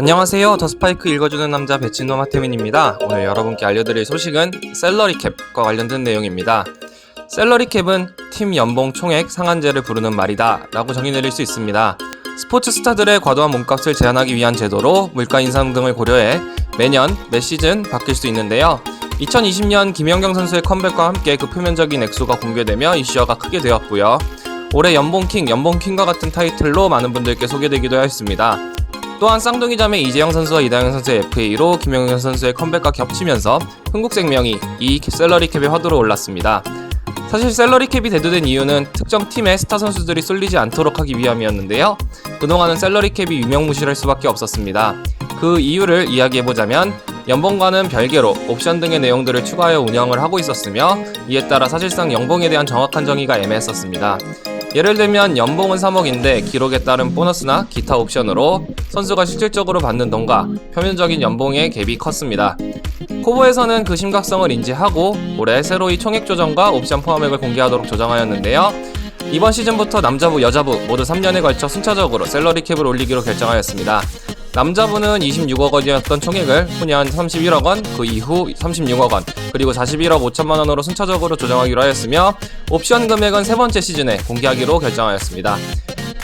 안녕하세요. 더 스파이크 읽어주는 남자 배친노 마태민입니다. 오늘 여러분께 알려드릴 소식은 셀러리 캡과 관련된 내용입니다. 셀러리 캡은 팀 연봉 총액 상한제를 부르는 말이다 라고 정의 내릴 수 있습니다. 스포츠 스타들의 과도한 몸값을 제한하기 위한 제도로 물가 인상 등을 고려해 매년 매 시즌 바뀔 수 있는데요. 2020년 김연경 선수의 컴백과 함께 그 표면적인 액수가 공개되며 이슈화가 크게 되었고요. 올해 연봉킹, 연봉킹과 같은 타이틀로 많은 분들께 소개되기도 했습니다. 또한 쌍둥이 자매 이재영 선수와 이다영 선수의 FA로 김영현 선수의 컴백과 겹치면서 흥국생명이 이 셀러리 캡의 화두로 올랐습니다. 사실 셀러리 캡이 대두된 이유는 특정 팀의 스타 선수들이 쏠리지 않도록 하기 위함이었는데요. 그동안은 셀러리 캡이 유명무실할 수밖에 없었습니다. 그 이유를 이야기해보자면 연봉과는 별개로 옵션 등의 내용들을 추가하여 운영을 하고 있었으며 이에 따라 사실상 연봉에 대한 정확한 정의가 애매했었습니다. 예를 들면 연봉은 3억인데 기록에 따른 보너스나 기타 옵션으로 선수가 실질적으로 받는 돈과 표면적인 연봉의 갭이 컸습니다. 코보에서는 그 심각성을 인지하고 올해 새로이 총액 조정과 옵션 포함액을 공개하도록 조정하였는데요. 이번 시즌부터 남자부, 여자부 모두 3년에 걸쳐 순차적으로 셀러리 캡을 올리기로 결정하였습니다. 남자부는 26억 원이었던 총액을 후년 31억 원, 그 이후 36억 원, 그리고 41억 5천만 원으로 순차적으로 조정하기로 하였으며 옵션 금액은 세 번째 시즌에 공개하기로 결정하였습니다.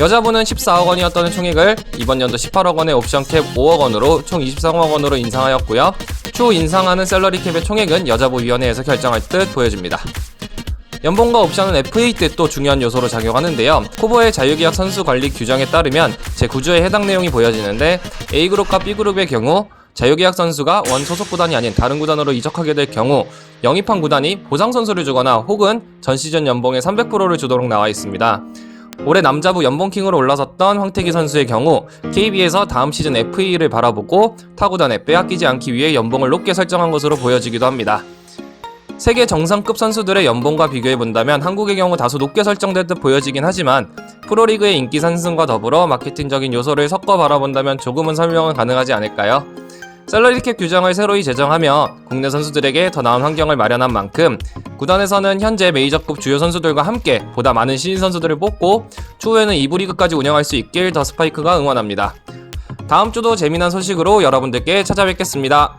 여자부는 14억 원이었던 총액을 이번 연도 18억 원의 옵션 캡 5억 원으로 총 23억 원으로 인상하였고요. 추후 인상하는 셀러리 캡의 총액은 여자부 위원회에서 결정할 듯 보여집니다. 연봉과 옵션은 FA 때 또 중요한 요소로 작용하는데요. 코보의 자유계약 선수 관리 규정에 따르면 제9조에 해당 내용이 보여지는데 A그룹과 B그룹의 경우 자유계약 선수가 원 소속 구단이 아닌 다른 구단으로 이적하게 될 경우 영입한 구단이 보상 선수를 주거나 혹은 전 시즌 연봉의 300%를 주도록 나와 있습니다. 올해 남자부 연봉킹으로 올라섰던 황태기 선수의 경우 KB에서 다음 시즌 FA를 바라보고 타구단에 빼앗기지 않기 위해 연봉을 높게 설정한 것으로 보여지기도 합니다. 세계 정상급 선수들의 연봉과 비교해 본다면 한국의 경우 다소 높게 설정될 듯 보여지긴 하지만 프로리그의 인기 상승과 더불어 마케팅적인 요소를 섞어 바라본다면 조금은 설명은 가능하지 않을까요? 셀러리캡 규정을 새로이 제정하며 국내 선수들에게 더 나은 환경을 마련한 만큼 구단에서는 현재 메이저급 주요 선수들과 함께 보다 많은 신인 선수들을 뽑고 추후에는 2부 리그까지 운영할 수 있길 더 스파이크가 응원합니다. 다음 주도 재미난 소식으로 여러분들께 찾아뵙겠습니다.